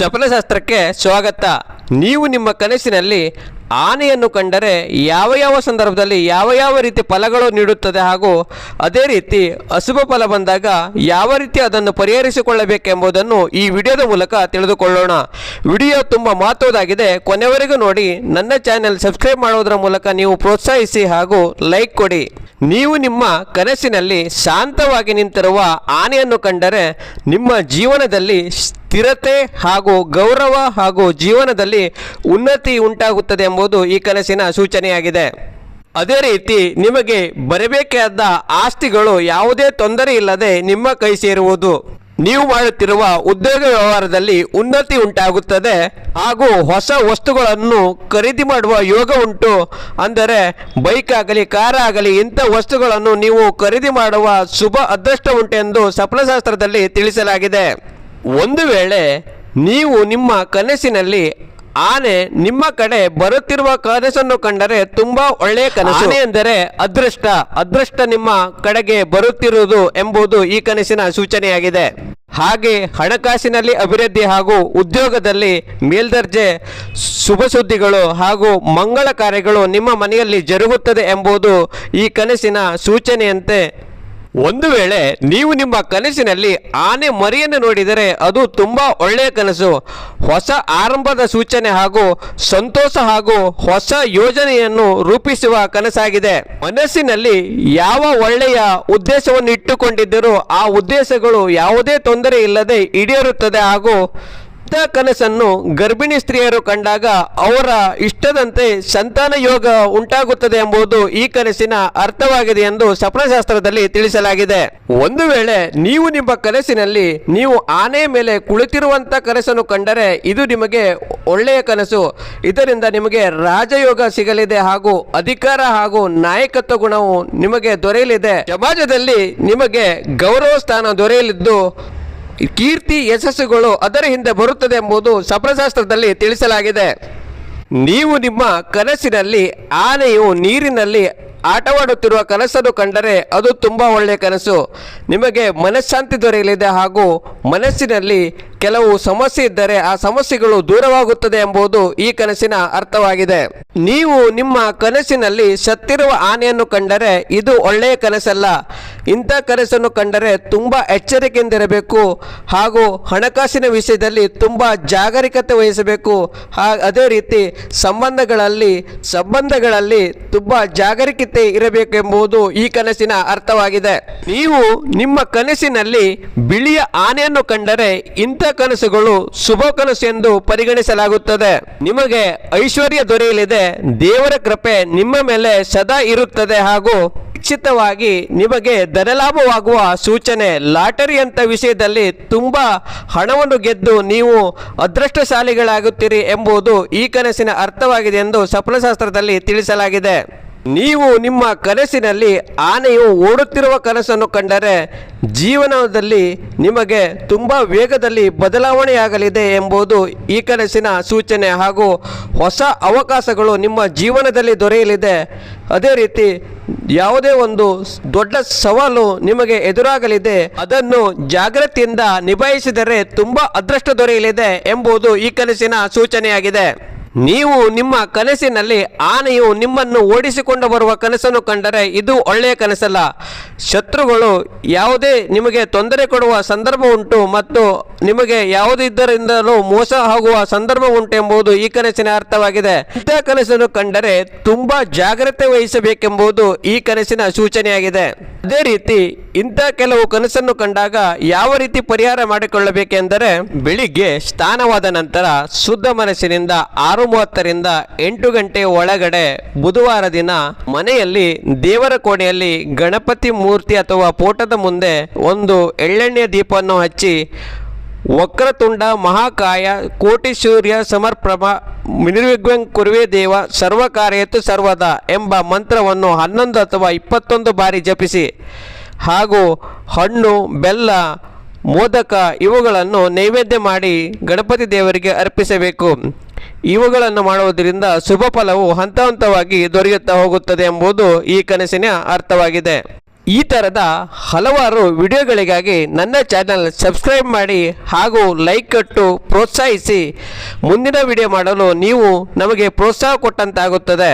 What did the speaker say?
ಶಪನಶಾಸ್ತ್ರಕ್ಕೆ ಸ್ವಾಗತ. ನೀವು ನಿಮ್ಮ ಕನಸಿನಲ್ಲಿ ಆನೆಯನ್ನು ಕಂಡರೆ ಯಾವ ಯಾವ ಸಂದರ್ಭದಲ್ಲಿ ಯಾವ ಯಾವ ರೀತಿ ಫಲಗಳು ನೀಡುತ್ತದೆ ಹಾಗೂ ಅದೇ ರೀತಿ ಅಶುಭ ಫಲ ಬಂದಾಗ ಯಾವ ರೀತಿ ಅದನ್ನು ಪರಿಹರಿಸಿಕೊಳ್ಳಬೇಕೆಂಬುದನ್ನು ಈ ವಿಡಿಯೋದ ಮೂಲಕ ತಿಳಿದುಕೊಳ್ಳೋಣ. ವಿಡಿಯೋ ತುಂಬ ಮಹತ್ವದಾಗಿದೆ ಕೊನೆವರೆಗೂ ನೋಡಿ, ನನ್ನ ಚಾನೆಲ್ ಸಬ್ಸ್ಕ್ರೈಬ್ ಮಾಡೋದರ ಮೂಲಕ ನೀವು ಪ್ರೋತ್ಸಾಹಿಸಿ ಹಾಗೂ ಲೈಕ್ ಕೊಡಿ. ನೀವು ನಿಮ್ಮ ಕನಸಿನಲ್ಲಿ ಶಾಂತವಾಗಿ ನಿಂತಿರುವ ಆನೆಯನ್ನು ಕಂಡರೆ ನಿಮ್ಮ ಜೀವನದಲ್ಲಿ ಸ್ಥಿರತೆ ಹಾಗೂ ಗೌರವ ಹಾಗೂ ಜೀವನದಲ್ಲಿ ಉನ್ನತಿ ಉಂಟಾಗುತ್ತದೆ ಎಂಬುದು ಈ ಕನಸಿನ ಸೂಚನೆಯಾಗಿದೆ. ಅದೇ ರೀತಿ ನಿಮಗೆ ಬರಬೇಕಾದ ಆಸ್ತಿಗಳು ಯಾವುದೇ ತೊಂದರೆ ಇಲ್ಲದೆ ನಿಮ್ಮ ಕೈ ಸೇರುವುದು. ನೀವು ಮಾಡುತ್ತಿರುವ ಉದ್ಯೋಗ ವ್ಯವಹಾರದಲ್ಲಿ ಉನ್ನತಿ ಉಂಟಾಗುತ್ತದೆ ಹಾಗೂ ಹೊಸ ವಸ್ತುಗಳನ್ನು ಖರೀದಿ ಮಾಡುವ ಯೋಗ ಉಂಟು ಅಂದರೆ ಬೈಕ್ ಆಗಲಿ, ಕಾರ ಆಗಲಿ, ಇಂಥ ವಸ್ತುಗಳನ್ನು ನೀವು ಖರೀದಿ ಮಾಡುವ ಶುಭ ಅದೃಷ್ಟ ಉಂಟೆಂದು ಸಪ್ನಶಾಸ್ತ್ರದಲ್ಲಿ ತಿಳಿಸಲಾಗಿದೆ. ಒಂದು ವೇಳೆ ನೀವು ನಿಮ್ಮ ಕನಸಿನಲ್ಲಿ ಆನೆ ನಿಮ್ಮ ಕಡೆ ಬರುತ್ತಿರುವ ಕನಸನ್ನು ಕಂಡರೆ ತುಂಬಾ ಒಳ್ಳೆಯ ಕನಸು. ಆನೆ ಎಂದರೆ ಅದೃಷ್ಟ. ಅದೃಷ್ಟ ನಿಮ್ಮ ಕಡೆಗೆ ಬರುತ್ತಿರುವುದು ಎಂಬುದು ಈ ಕನಸಿನ ಸೂಚನೆಯಾಗಿದೆ. ಹಾಗೆ ಹಣಕಾಸಿನಲ್ಲಿ ಅಭಿವೃದ್ಧಿ ಹಾಗೂ ಉದ್ಯೋಗದಲ್ಲಿ ಮೇಲ್ದರ್ಜೆ, ಶುಭ ಸುದ್ದಿಗಳು ಹಾಗೂ ಮಂಗಳ ಕಾರ್ಯಗಳು ನಿಮ್ಮ ಮನೆಯಲ್ಲಿ ಜರುಗುತ್ತದೆ ಎಂಬುದು ಈ ಕನಸಿನ ಸೂಚನೆಯಂತೆ ಒಂದು ವೇಳೆ ನೀವು ನಿಮ್ಮ ಕನಸಿನಲ್ಲಿ ಆನೆ ಮರಿಯನ್ನು ನೋಡಿದರೆ ಅದು ತುಂಬಾ ಒಳ್ಳೆಯ ಕನಸು. ಹೊಸ ಆರಂಭದ ಸೂಚನೆ ಹಾಗೂ ಸಂತೋಷ ಹಾಗೂ ಹೊಸ ಯೋಜನೆಯನ್ನು ರೂಪಿಸುವ ಕನಸಾಗಿದೆ. ಮನಸ್ಸಿನಲ್ಲಿ ಯಾವ ಒಳ್ಳೆಯ ಉದ್ದೇಶವನ್ನು ಇಟ್ಟುಕೊಂಡಿದ್ದರೂ ಆ ಉದ್ದೇಶಗಳು ಯಾವುದೇ ತೊಂದರೆ ಇಲ್ಲದೆ ಈಡೇರುತ್ತದೆ ಹಾಗೂ ಇಂಥ ಕನಸನ್ನು ಗರ್ಭಿಣಿ ಸ್ತ್ರೀಯರು ಕಂಡಾಗ ಅವರ ಇಷ್ಟದಂತೆ ಸಂತಾನ ಯೋಗ ಉಂಟಾಗುತ್ತದೆ ಎಂಬುದು ಈ ಕನಸಿನ ಅರ್ಥವಾಗಿದೆ ಎಂದು ಸಪ್ನಶಾಸ್ತ್ರದಲ್ಲಿ ತಿಳಿಸಲಾಗಿದೆ. ಒಂದು ವೇಳೆ ನೀವು ನಿಮ್ಮ ಕನಸಿನಲ್ಲಿ ನೀವು ಆನೆ ಮೇಲೆ ಕುಳಿತಿರುವಂತ ಕನಸನ್ನು ಕಂಡರೆ ಇದು ನಿಮಗೆ ಒಳ್ಳೆಯ ಕನಸು. ಇದರಿಂದ ನಿಮಗೆ ರಾಜಯೋಗ ಸಿಗಲಿದೆ ಹಾಗೂ ಅಧಿಕಾರ ಹಾಗೂ ನಾಯಕತ್ವ ಗುಣವು ನಿಮಗೆ ದೊರೆಯಲಿದೆ. ಸಮಾಜದಲ್ಲಿ ನಿಮಗೆ ಗೌರವ ಸ್ಥಾನ ದೊರೆಯಲಿದ್ದು ಕೀರ್ತಿ ಯಶಸ್ಸುಗಳು ಅದರ ಹಿಂದೆ ಬರುತ್ತದೆ ಎಂಬುದು ಸಪ್ರಶಾಸ್ತ್ರದಲ್ಲಿ ತಿಳಿಸಲಾಗಿದೆ. ನೀವು ನಿಮ್ಮ ಕನಸಿನಲ್ಲಿ ಆನೆಯು ನೀರಿನಲ್ಲಿ ಆಟವಾಡುತ್ತಿರುವ ಕನಸನ್ನು ಕಂಡರೆ ಅದು ತುಂಬ ಒಳ್ಳೆಯ ಕನಸು. ನಿಮಗೆ ಮನಃಶಾಂತಿ ದೊರೆಯಲಿದೆ ಹಾಗೂ ಮನಸ್ಸಿನಲ್ಲಿ ಕೆಲವು ಸಮಸ್ಯೆ ಇದ್ದರೆ ಆ ಸಮಸ್ಯೆಗಳು ದೂರವಾಗುತ್ತದೆ ಎಂಬುದು ಈ ಕನಸಿನ ಅರ್ಥವಾಗಿದೆ. ನೀವು ನಿಮ್ಮ ಕನಸಿನಲ್ಲಿ ಸತ್ತಿರುವ ಆನೆಯನ್ನು ಕಂಡರೆ ಇದು ಒಳ್ಳೆಯ ಕನಸಲ್ಲ. ಇಂಥ ಕನಸನ್ನು ಕಂಡರೆ ತುಂಬ ಎಚ್ಚರಿಕೆಯಿಂದಿರಬೇಕು ಹಾಗೂ ಹಣಕಾಸಿನ ವಿಷಯದಲ್ಲಿ ತುಂಬ ಜಾಗರೂಕತೆ ವಹಿಸಬೇಕು. ಅದೇ ರೀತಿ ಸಂಬಂಧಗಳಲ್ಲಿ ಸಂಬಂಧಗಳಲ್ಲಿ ತುಂಬ ಜಾಗರೂಕತೆ ಇರಬೇಕೆಂಬುದು ಈ ಕನಸಿನ ಅರ್ಥವಾಗಿದೆ. ನೀವು ನಿಮ್ಮ ಕನಸಿನಲ್ಲಿ ಬಿಳಿಯ ಆನೆಯನ್ನು ಕಂಡರೆ ಇಂಥ ಕನಸುಗಳು ಶುಭ ಕನಸು ಎಂದು ಪರಿಗಣಿಸಲಾಗುತ್ತದೆ. ನಿಮಗೆ ಐಶ್ವರ್ಯ ದೊರೆಯಲಿದೆ, ದೇವರ ಕೃಪೆ ನಿಮ್ಮ ಮೇಲೆ ಸದಾ ಇರುತ್ತದೆ ಹಾಗೂ ನಿಶ್ಚಿತವಾಗಿ ನಿಮಗೆ ಧನಲಾಭವಾಗುವ ಸೂಚನೆ ಲಾಟರಿ ಅಂತ ವಿಷಯದಲ್ಲಿ ತುಂಬಾ ಹಣವನ್ನು ಗೆದ್ದು ನೀವು ಅದೃಷ್ಟಶಾಲಿಗಳಾಗುತ್ತೀರಿ ಎಂಬುದು ಈ ಕನಸಿನ ಅರ್ಥವಾಗಿದೆ ಎಂದು ಸಪ್ನಶಾಸ್ತ್ರದಲ್ಲಿ ತಿಳಿಸಲಾಗಿದೆ. ನೀವು ನಿಮ್ಮ ಕನಸಿನಲ್ಲಿ ಆನೆಯು ಓಡುತ್ತಿರುವ ಕನಸನ್ನು ಕಂಡರೆ ಜೀವನದಲ್ಲಿ ನಿಮಗೆ ತುಂಬ ವೇಗದಲ್ಲಿ ಬದಲಾವಣೆಯಾಗಲಿದೆ ಎಂಬುದು ಈ ಕನಸಿನ ಸೂಚನೆ ಹಾಗೂ ಹೊಸ ಅವಕಾಶಗಳು ನಿಮ್ಮ ಜೀವನದಲ್ಲಿ ದೊರೆಯಲಿದೆ. ಅದೇ ರೀತಿ ಯಾವುದೇ ಒಂದು ದೊಡ್ಡ ಸವಾಲು ನಿಮಗೆ ಎದುರಾಗಲಿದೆ. ಅದನ್ನು ಜಾಗ್ರತೆಯಿಂದ ನಿಭಾಯಿಸಿದರೆ ತುಂಬ ಅದೃಷ್ಟ ದೊರೆಯಲಿದೆ ಎಂಬುದು ಈ ಕನಸಿನ ಸೂಚನೆಯಾಗಿದೆ. ನೀವು ನಿಮ್ಮ ಕನಸಿನಲ್ಲಿ ಆನೆಯು ನಿಮ್ಮನ್ನು ಓಡಿಸಿಕೊಂಡು ಬರುವ ಕನಸನ್ನು ಕಂಡರೆ ಇದು ಒಳ್ಳೆಯ ಕನಸಲ್ಲ. ಶತ್ರುಗಳು ಯಾವುದೇ ನಿಮಗೆ ತೊಂದರೆ ಕೊಡುವ ಸಂದರ್ಭ ಉಂಟು ಮತ್ತು ನಿಮಗೆ ಯಾವುದಿದ್ದರಿಂದಲೂ ಮೋಸ ಆಗುವ ಸಂದರ್ಭ ಉಂಟೆಂಬುದು ಈ ಕನಸಿನ ಅರ್ಥವಾಗಿದೆ. ಇಂಥ ಕನಸನ್ನು ಕಂಡರೆ ತುಂಬಾ ಜಾಗ್ರತೆ ವಹಿಸಬೇಕೆಂಬುದು ಈ ಕನಸಿನ ಸೂಚನೆಯಾಗಿದೆ. ಅದೇ ರೀತಿ ಇಂಥ ಕೆಲವು ಕನಸನ್ನು ಕಂಡಾಗ ಯಾವ ರೀತಿ ಪರಿಹಾರ ಮಾಡಿಕೊಳ್ಳಬೇಕೆಂದರೆ ಬೆಳಿಗ್ಗೆ ಸ್ನಾನವಾದ ನಂತರ ಶುದ್ಧ ಮನಸ್ಸಿನಿಂದ ಆರು ಮೂವತ್ತರಿಂದ ಎಂಟು ಗಂಟೆ ಒಳಗಡೆ ಬುಧವಾರ ದಿನ ಮನೆಯಲ್ಲಿ ದೇವರ ಕೋಣೆಯಲ್ಲಿ ಗಣಪತಿ ಮೂರ್ತಿ ಅಥವಾ ಪೋಟದ ಮುಂದೆ ಒಂದು ಎಳ್ಳೆಣ್ಣೆ ದೀಪವನ್ನು ಹಚ್ಚಿ ವಕ್ರತುಂಡ, ಮಹಾಕಾಯ ಕೋಟಿ ಸೂರ್ಯ ಸಮರ್ಪ್ರಭ ನಿರ್ವಿಘ್ನ ಕುರುವೆ ದೇವ ಸರ್ವ ಸರ್ವದಾ ಸರ್ವದ ಎಂಬ ಮಂತ್ರವನ್ನು ಹನ್ನೊಂದು ಅಥವಾ ಇಪ್ಪತ್ತೊಂದು ಬಾರಿ ಜಪಿಸಿ. ಹಾಗೂ ಹಣ್ಣು, ಬೆಲ್ಲ, ಮೋದಕ ಇವುಗಳನ್ನು ನೈವೇದ್ಯ ಮಾಡಿ ಗಣಪತಿ ದೇವರಿಗೆ ಅರ್ಪಿಸಬೇಕು. ಇವುಗಳನ್ನು ಮಾಡುವುದರಿಂದ ಶುಭ ಫಲವು ಹಂತ ಹಂತವಾಗಿ ದೊರೆಯುತ್ತಾ ಹೋಗುತ್ತದೆ ಎಂಬುದು ಈ ಕನಸಿನ ಅರ್ಥವಾಗಿದೆ. ಈ ಥರದ ಹಲವಾರು ವಿಡಿಯೋಗಳಿಗಾಗಿ ನನ್ನ ಚಾನಲ್ ಸಬ್ಸ್ಕ್ರೈಬ್ ಮಾಡಿ ಹಾಗೂ ಲೈಕ್ ಕೊಟ್ಟು ಪ್ರೋತ್ಸಾಹಿಸಿ. ಮುಂದಿನ ವಿಡಿಯೋ ಮಾಡಲು ನೀವು ನಮಗೆ ಪ್ರೋತ್ಸಾಹ ಕೊಟ್ಟಂತಾಗುತ್ತದೆ.